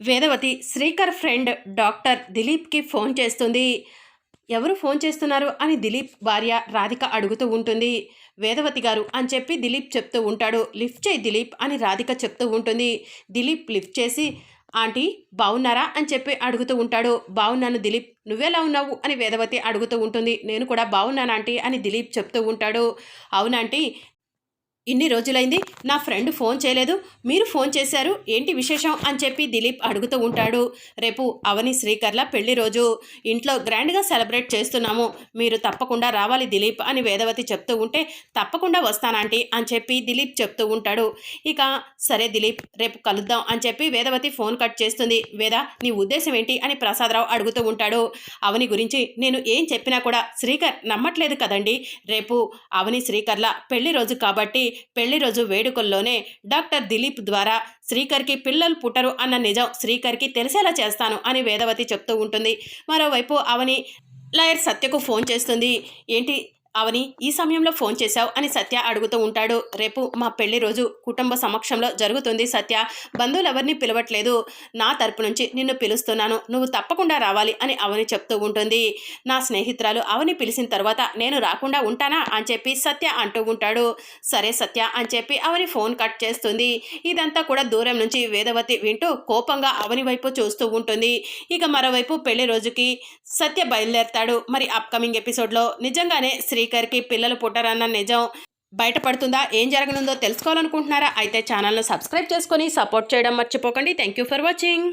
Vedavathi Srikar friend doctor దిలీప్కి phone చేస్తుంది. ఎవరు ఫోన్ చేస్తున్నారు అని దిలీప్ భార్య రాధిక అడుగుతూ ఉంటుంది. వేదవతి గారు అని చెప్పి దిలీప్ చెప్తూ ఉంటాడు. లిఫ్ట్ చేయి దిలీప్ అని రాధిక చెప్తూ ఉంటుంది. దిలీప్ లిఫ్ట్ చేసి ఆంటీ బాగున్నారా అని చెప్పి అడుగుతూ ఉంటాడు. బాగున్నాను దిలీప్. నువ్వెలా ఉన్నావు? అని వేదవతి అడుగుతూ ఉంటుంది. నేను కూడా బాగున్నాను ఆంటీ అని దిలీప్ చెప్తూ ఉంటాడు. అవునాంటీ ఇన్ని రోజులైంది నా ఫ్రెండ్ ఫోన్ చేయలేదు మీరు ఫోన్ చేశారు ఏంటి విశేషం అని చెప్పి దిలీప్ అడుగుతూ ఉంటాడు. రేపు అవని శ్రీకర్ల పెళ్ళి రోజు ఇంట్లో గ్రాండ్గా సెలబ్రేట్ చేస్తున్నాము మీరు తప్పకుండా రావాలి దిలీప్ అని వేదవతి చెప్తూ ఉంటే తప్పకుండా వస్తానంటీ అని చెప్పి దిలీప్ చెప్తూ ఉంటాడు. ఇక సరే దిలీప్ రేపు కలుద్దాం అని చెప్పి వేదవతి ఫోన్ కట్ చేస్తుంది. వేద నీ ఉద్దేశం ఏంటి అని ప్రసాదరావు అడుగుతూ ఉంటాడు. అవని గురించి నేను ఏం చెప్పినా కూడా శ్రీకర్ నమ్మట్లేదు కదండి రేపు అవని శ్రీకర్ల పెళ్ళి రోజు కాబట్టి పెళ్ళి రోజు వేడుకల్లోనే డాక్టర్ దిలీప్ ద్వారా శ్రీకర్కి పిల్లలు పుట్టరు అన్న నిజం శ్రీకర్కి తెలిసేలా చేస్తాను అని వేదవతి చెప్తూ ఉంటుంది. మరోవైపు అవని లాయర్ సత్యకు ఫోన్ చేస్తుంది. ఏంటి అవని ఈ సమయంలో ఫోన్ చేశావు అని సత్య అడుగుతూ ఉంటాడు. రేపు మా పెళ్ళి రోజు కుటుంబ సమక్షంలో జరుగుతుంది సత్య. బంధువులు ఎవరిని పిలవట్లేదు. నా తరపు నుంచి నిన్ను పిలుస్తున్నాను. నువ్వు తప్పకుండా రావాలి అని అవని చెప్తూ ఉంటుంది. నా స్నేహితురాలు అవని పిలిచిన తర్వాత నేను రాకుండా ఉంటానా అని చెప్పి సత్య అంటూ ఉంటాడు. సరే సత్య అని చెప్పి అవని ఫోన్ కట్ చేస్తుంది. ఇదంతా కూడా దూరం నుంచి వేదవతి వింటూ కోపంగా అవని వైపు చూస్తూ ఉంటుంది. ఇక మరోవైపు పెళ్ళి రోజుకి సత్య బయలుదేరతాడు. మరి అప్కమింగ్ ఎపిసోడ్లో నిజంగానే శ్రీకర్కి పిల్లలు పుట్టరన్న నిజం బయటపడుతుందా? ఏం జరగనుందో తెలుసుకోవాలనుకుంటున్నారా? అయితే ఛానల్ను సబ్స్క్రైబ్ చేసుకొని సపోర్ట్ చేయడం మర్చిపోకండి. Thank you for watching